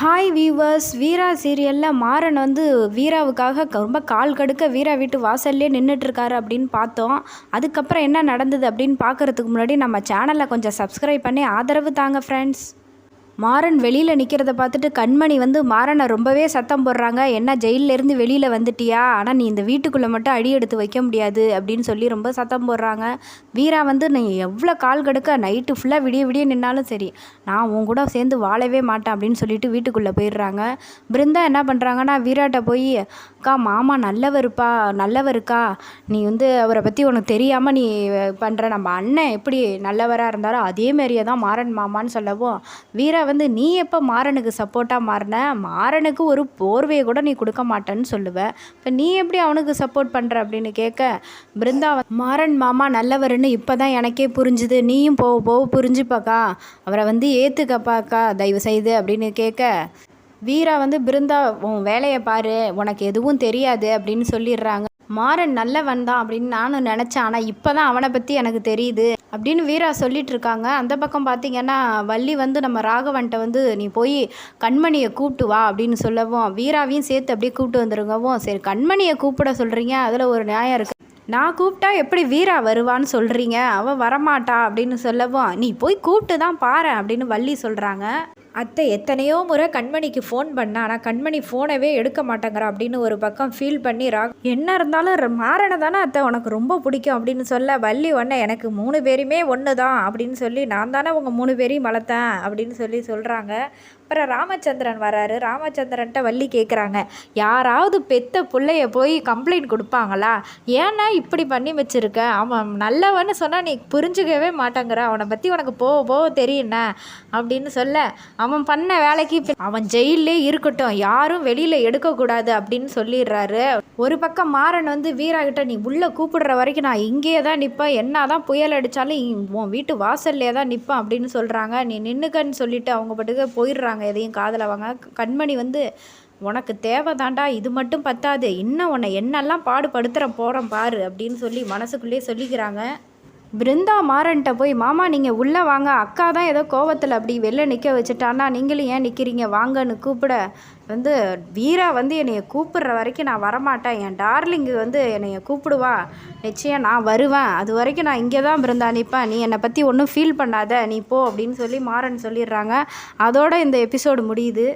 Hi viewers வீரா சீரியலில் மாறன் வந்து வீராவுக்காக ரொம்ப கால் கடுக்க வீரா வீட்டு வாசல்லே நின்றுட்டுருக்காரு அப்படின்னு பார்த்தோம். அதுக்கப்புறம் என்ன நடந்தது அப்படின்னு பார்க்குறதுக்கு முன்னாடி நம்ம சேனலை கொஞ்சம் சப்ஸ்கிரைப் பண்ணி ஆதரவு தாங்க ஃப்ரெண்ட்ஸ் மாறன் வெளியில் நிற்கிறத பார்த்துட்டு கண்மணி வந்து மாறனை ரொம்பவே சத்தம் போடுறாங்க. என்ன ஜெயிலேருந்து வெளியில் வந்துட்டியா? ஆனால் நீ இந்த வீட்டுக்குள்ளே மட்டும் அடி எடுத்து வைக்க முடியாது. அப்படின்னு சொல்லி ரொம்ப சத்தம் போடுறாங்க. வீரா வந்து நீ எவ்வளோ கால் கடுக்க? நைட்டு ஃபுல்லாக விடிய விடிய நின்னாலும் சரி நான் உன் கூட சேர்ந்து வாழவே மாட்டேன். அப்படின்னு சொல்லிட்டு வீட்டுக்குள்ளே போயிடுறாங்க. பிருந்தா என்ன பண்ணுறாங்கன்னா வீராட்ட போய் அக்கா மாமா நல்லவருப்பா நல்லவருக்கா நீ வந்து அவரை பற்றி உனக்கு தெரியாமல் நீ பண்ணுற நம்ம அண்ணன் எப்படி நல்லவராக இருந்தாரோ அதே மாதிரியே தான் மாறன் மாமான்னு சொல்லவும். வீரா வந்து நீ எப்போ மாறனுக்கு சப்போர்ட்டாக மாறின? மாறனுக்கு ஒரு போர்வையை கூட நீ கொடுக்க மாட்டேன்னு சொல்லுவ. இப்போ நீ எப்படி அவனுக்கு சப்போர்ட் பண்ணுற அப்படின்னு கேட்க பிருந்தா மாறன் மாமா நல்லவருன்னு இப்போ தான் எனக்கே புரிஞ்சுது. நீயும் போக போக புரிஞ்சுப்பாக்கா. அவரை வந்து ஏற்றுக்கப்பாக்கா தயவு செய்து அப்படின்னு கேட்க வீரா வந்து பிருந்தா உன் வேலையை பாரு. உனக்கு எதுவும் தெரியாது அப்படின்னு சொல்லிடுறாங்க. மாறன் நல்லவன் தான் அப்படின்னு நானும் நினச்சேன். ஆனால் இப்போ தான் அவனை பற்றி எனக்கு தெரியுது. அப்படின்னு வீரா சொல்லிட்டு இருக்காங்க அந்த பக்கம் பார்த்தீங்கன்னா வள்ளி வந்து நம்ம ராகவன்ட்ட வந்து நீ போய் கண்மணியை கூப்பிட்டு வா அப்படின்னு சொல்லவும் வீராவையும் சேர்த்து அப்படியே கூப்பிட்டு வந்துருங்கவும் சரி கண்மணியை கூப்பிட சொல்கிறீங்க அதில் ஒரு நியாயம் இருக்குது நான் கூப்பிட்டா எப்படி வீரா வருவான்னு சொல்கிறீங்க அவள் வரமாட்டா அப்படின்னு சொல்லவும் நீ போய் கூப்பிட்டு தான் பாரு அப்படின்னு வள்ளி சொல்கிறாங்க அத்தை எத்தனையோ முறை கண்மணிக்கு ஃபோன் பண்ண ஆனால் கண்மணி ஃபோனவே எடுக்க மாட்டேங்கிறா அப்படின்னு ஒரு பக்கம் ஃபீல் பண்ணி ரா என்ன இருந்தாலும் மாறனை தானே அத்தை உனக்கு ரொம்ப பிடிக்கும் அப்படின்னு சொல்ல வள்ளி ஒன்றை எனக்கு மூணு பேருமே ஒன்று தான் அப்படின்னு சொல்லி நான் தானே உங்கள் மூணு பேரையும் வளர்த்தேன் அப்படின்னு சொல்லி சொல்கிறாங்க அப்புறம் ராமச்சந்திரன் வராரு. ராமச்சந்திரன்ட்ட வள்ளி கேட்குறாங்க யாராவது பெத்த பிள்ளைய போய் கம்ப்ளைண்ட் கொடுப்பாங்களா? ஏன்னா இப்படி பண்ணி வச்சுருக்க. அவன் நல்லவன்னு சொன்னால் நீ புரிஞ்சுக்கவே மாட்டேங்கிற. அவனை பற்றி உனக்கு போக போக தெரியுண்ண அப்படின்னு சொல்ல அவன் பண்ண வேலைக்கு அவன் ஜெயிலே இருக்கட்டும். யாரும் வெளியில் எடுக்கக்கூடாது அப்படின்னு சொல்லிடுறாரு. ஒரு பக்கம் மாறன் வந்து வீரா கிட்ட நீ உள்ளே கூப்பிடுற வரைக்கும் நான் இங்கேயே தான் நிற்பேன் என்ன தான் புயல் அடித்தாலும் உன் வீட்டு வாசல்லே தான் நிற்பேன் அப்படின்னு சொல்கிறாங்க நீ நின்னுக்கன்னு சொல்லிட்டு அவங்க பாட்டுக்கு போயிடுறாங்க. எதையும் காதில் வாங்க கண்மணி வந்து உனக்கு தேவை தாண்டா இது மட்டும் பத்தாது. இன்னும் உன்னை என்னெல்லாம் பாடுபடுத்துகிற போகிறேன் பாரு அப்படின்னு சொல்லி மனசுக்குள்ளேயே சொல்லிக்கிறாங்க. பிருந்தா மாறன்ட்ட போய் மாமா நீங்கள் உள்ளே வாங்க. அக்கா தான் ஏதோ கோவத்தில் அப்படி வெளில நிற்க வச்சுட்டான்னா நீங்களும் ஏன் நிற்கிறீங்க வாங்கன்னு கூப்பிட வந்து வீரா வந்து என்னைய கூப்பிடுற வரைக்கும் நான் வரமாட்டேன். என் டார்லிங்கு வந்து என்னையை கூப்பிடுவா. நிச்சயம் நான் வருவேன். அது வரைக்கும் நான் இங்கே தான் பிருந்தா நிற்பேன். நீ என்னை பற்றி ஒன்றும் ஃபீல் பண்ணாத. நீ போ அப்படின்னு சொல்லி மாறன் சொல்லிடுறாங்க. அதோட இந்த எபிசோடு முடியுது.